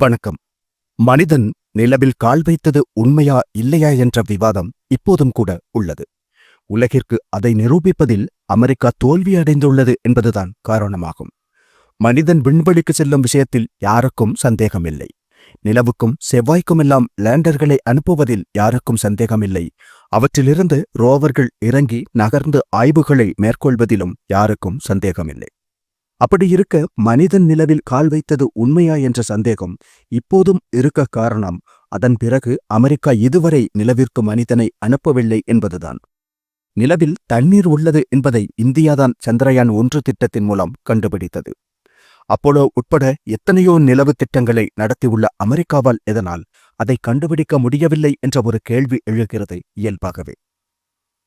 வணக்கம். மனிதன் நிலவில் கால் வைத்தது உண்மையா இல்லையா என்ற விவாதம் இப்போதும் கூட உள்ளது. உலகிற்கு அதை நிரூபிப்பதில் அமெரிக்கா தோல்வியடைந்துள்ளது என்பதுதான் காரணமாகும். மனிதன் விண்வெளிக்கு செல்லும் விஷயத்தில் யாருக்கும் சந்தேகமில்லை. நிலவுக்கும் செவ்வாய்க்குமெல்லாம் லேண்டர்களை அனுப்புவதில் யாருக்கும் சந்தேகமில்லை. அவற்றிலிருந்து ரோவர்கள் இறங்கி நகர்ந்து ஆய்வுகளை மேற்கொள்வதிலும் யாருக்கும் சந்தேகமில்லை. அப்படி இருக்க மனிதன் நிலவில் கால் வைத்தது உண்மையா என்ற சந்தேகம் இப்போதும் இருக்க காரணம். அதன் பிறகு அமெரிக்கா இதுவரை நிலவிற்கு மனிதனை அனுப்பவில்லை என்பதுதான். நிலவில் தண்ணீர் உள்ளது என்பதை இந்தியாதான் சந்திரயான் ஒன்று திட்டத்தின் மூலம் கண்டுபிடித்தது. அப்போலோ உட்பட எத்தனையோ நிலவு திட்டங்களை நடத்தியுள்ள அமெரிக்காவால் எதனால் அதை கண்டுபிடிக்க முடியவில்லை என்ற ஒரு கேள்வி எழுகிறது இயல்பாகவே.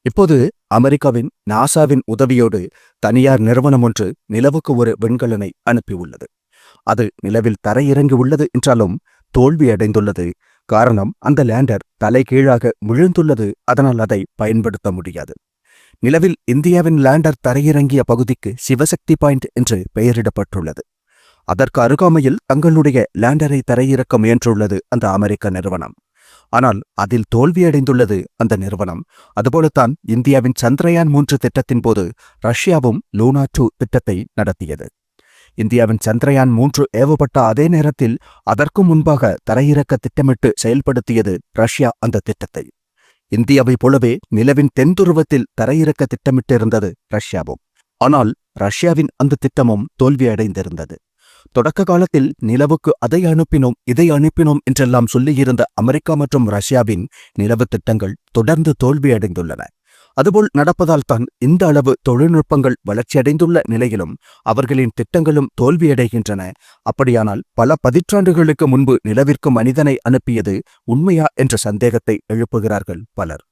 இப்போது அமெரிக்காவின் நாசாவின் உதவியோடு தனியார் நிறுவனம் ஒன்று நிலவுக்கு ஒரு விண்கலனை அனுப்பியுள்ளது. அது நிலவில் தரையிறங்கி உள்ளது என்றாலும் தோல்வியடைந்துள்ளது காரணம் அந்த லேண்டர் தலைகீழாக விழுந்துள்ளது. அதனால் அதை பயன்படுத்த முடியாது. நிலவில் இந்தியாவின் லேண்டர் தரையிறங்கிய பகுதிக்கு சிவசக்தி பாயிண்ட் என்று பெயரிடப்பட்டுள்ளது. அதற்கு அருகாமையில் தங்களுடைய லேண்டரை தரையிறக்க முயன்றுள்ளது அந்த அமெரிக்க நிறுவனம். ஆனால் அதில் தோல்வியடைந்துள்ளது அந்த நிறுவனம். அதுபோலத்தான் இந்தியாவின் சந்திரயான் மூன்று திட்டத்தின் போது ரஷ்யாவும் லூனா டூ திட்டத்தை நடத்தியது. இந்தியாவின் சந்திரயான் மூன்று ஏவப்பட்ட அதே நேரத்தில் அதற்கும் முன்பாக தரையிறக்க திட்டமிட்டு செயல்படுத்தியது ரஷ்யா அந்த திட்டத்தை. இந்தியாவைப் போலவே நிலவின் தென்துருவத்தில் தரையிறக்க திட்டமிட்டிருந்தது ரஷ்யாவும். ஆனால் ரஷ்யாவின் அந்த திட்டமும் தோல்வியடைந்திருந்தது. தொடக்க காலத்தில் நிலவுக்கு அதை அனுப்பினோம் இதை அனுப்பினோம் என்றெல்லாம் சொல்லியிருந்த அமெரிக்கா மற்றும் ரஷ்யாவின் நிலவு திட்டங்கள் தொடர்ந்து தோல்வியடைந்துள்ளன. அதுபோல் நடப்பதால் தான் இந்த அளவு தொழில்நுட்பங்கள் வளர்ச்சியடைந்துள்ள நிலையிலும் அவர்களின் திட்டங்களும் தோல்வியடைகின்றன. அப்படியானால் பல பதிற்றாண்டுகளுக்கு முன்பு நிலவிற்கு மனிதனை அனுப்பியது உண்மையா என்ற சந்தேகத்தை எழுப்புகிறார்கள் பலர்.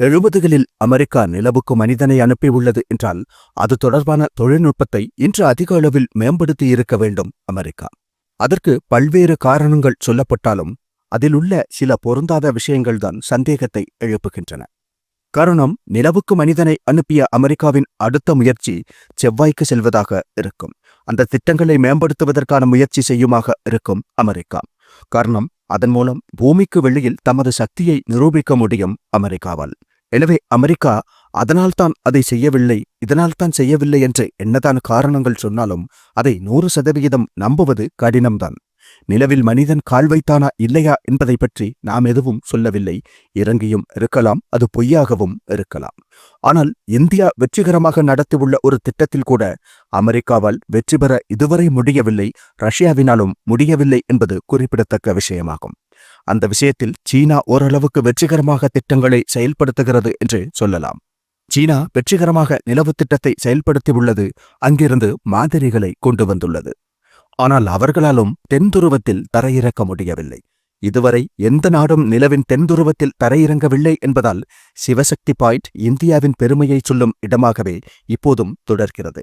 எழுபதுகளில் அமெரிக்கா நிலவுக்கு மனிதனை அனுப்பியுள்ளது என்றால் அது தொடர்பான தொழில்நுட்பத்தை இன்று அதிக அளவில் மேம்படுத்தியிருக்க வேண்டும் அமெரிக்கா. அதற்கு பல்வேறு காரணங்கள் சொல்லப்பட்டாலும் அதில் உள்ள சில பொருந்தாத விஷயங்கள்தான் சந்தேகத்தை எழுப்புகின்றன. காரணம் நிலவுக்கு மனிதனை அனுப்பிய அமெரிக்காவின் அடுத்த முயற்சி செவ்வாய்க்கு செல்வதாக இருக்கும். அந்த திட்டங்களை மேம்படுத்துவதற்கான முயற்சி செய்யுமாக இருக்கும் அமெரிக்கா. காரணம் அதன் மூலம் பூமிக்கு வெளியில் தமது சக்தியை நிரூபிக்க முடியும் அமெரிக்காவால். எனவே அமெரிக்கா அதனால்தான் அதை செய்யவில்லை இதனால்தான் செய்யவில்லை என்று என்னதான் காரணங்கள் சொன்னாலும் அதை நூறு சதவிகிதம் நம்புவது கடினம்தான். நிலவில் மனிதன் கால் வைத்தானா இல்லையா என்பதை பற்றி நாம் எதுவும் சொல்லவில்லை. இறங்கியும் இருக்கலாம் அது பொய்யாகவும் இருக்கலாம். ஆனால் இந்தியா வெற்றிகரமாக நடத்தியுள்ள ஒரு திட்டத்தில் கூட அமெரிக்காவால் வெற்றி பெற இதுவரை முடியவில்லை ரஷ்யாவினாலும் முடியவில்லை என்பது குறிப்பிடத்தக்க விஷயமாகும். அந்த விஷயத்தில் சீனா ஓரளவுக்கு வெற்றிகரமாக திட்டங்களை செயல்படுத்துகிறது என்று சொல்லலாம். சீனா வெற்றிகரமாக நிலவு திட்டத்தை செயல்படுத்தியுள்ளது அங்கிருந்து மாதிரிகளை கொண்டு வந்துள்ளது. ஆனால் அவர்களாலும் தென்துருவத்தில் தரையிறக்க முடியவில்லை. இதுவரை எந்த நாடும் நிலவின் தென்துருவத்தில் தரையிறங்கவில்லை என்பதால் சிவசக்தி பாயிண்ட் இந்தியாவின் பெருமையை சொல்லும் இடமாகவே இப்போதும் தொடர்கிறது.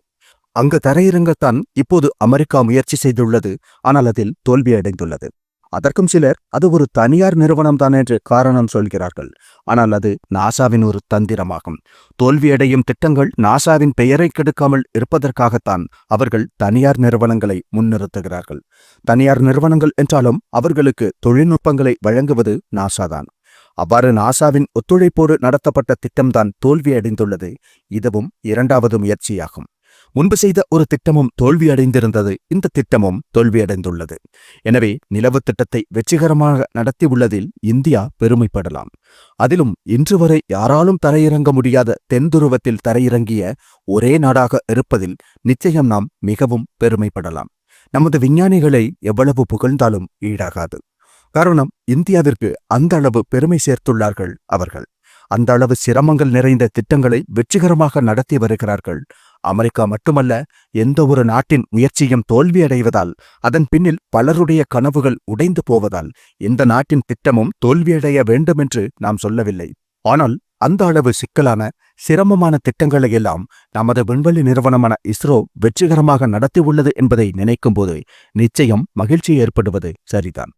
அங்கு தரையிறங்கத்தான் இப்போது அமெரிக்கா முயற்சி செய்துள்ளது ஆனால் அதில் தோல்வியடைந்துள்ளது. அதற்கும் சிலர் அது ஒரு தனியார் நிறுவனம் தான் என்று காரணம் சொல்கிறார்கள். ஆனால் அது நாசாவின் ஒரு தந்திரமாகும். தோல்வியடையும் திட்டங்கள் நாசாவின் பெயரை கெடுக்காமல் இருப்பதற்காகத்தான் அவர்கள் தனியார் நிறுவனங்களை முன்னிறுத்துகிறார்கள். தனியார் நிறுவனங்கள் என்றாலும் அவர்களுக்கு தொழில்நுட்பங்களை வழங்குவது நாசாதான். அவ்வாறு நாசாவின் ஒத்துழைப்போடு நடத்தப்பட்ட திட்டம்தான் தோல்வியடைந்துள்ளது. இதுவும் இரண்டாவது முயற்சியாகும். முன்பு செய்த ஒரு திட்டமும் தோல்வியடைந்திருந்தது. இந்த திட்டமும் தோல்வியடைந்துள்ளது. எனவே நிலவு திட்டத்தை வெற்றிகரமாக நடத்தியுள்ளதில் இந்தியா பெருமைப்படலாம். அதிலும் இன்று வரை யாராலும் தரையிறங்க முடியாத தென்துருவத்தில் தரையிறங்கிய ஒரே நாடாக இருப்பதில் நிச்சயம் நாம் மிகவும் பெருமைப்படலாம். நமது விஞ்ஞானிகளை எவ்வளவு புகழ்ந்தாலும் ஈடாகாது. காரணம் இந்தியாவிற்கு அந்த அளவு பெருமை சேர்த்துள்ளார்கள் அவர்கள். அந்த அளவு சிரமங்கள் நிறைந்த திட்டங்களை வெற்றிகரமாக நடத்தி வருகிறார்கள் அமெரிக்கா மட்டுமல்ல எந்த ஒரு நாட்டின் முயற்சியும் தோல்வியடைவதால் அதன் பின்னில் பலருடைய கனவுகள் உடைந்து போவதால் எந்த நாட்டின் திட்டமும் தோல்வியடைய வேண்டுமென்று நாம் சொல்லவில்லை. ஆனால் அந்த அளவு சிக்கலான சிரமமான திட்டங்களை எல்லாம் நமது விண்வெளி நிறுவனமான இஸ்ரோ வெற்றிகரமாக நடத்தியுள்ளது என்பதை நினைக்கும்போது நிச்சயம் மகிழ்ச்சி ஏற்படுவது சரிதான்.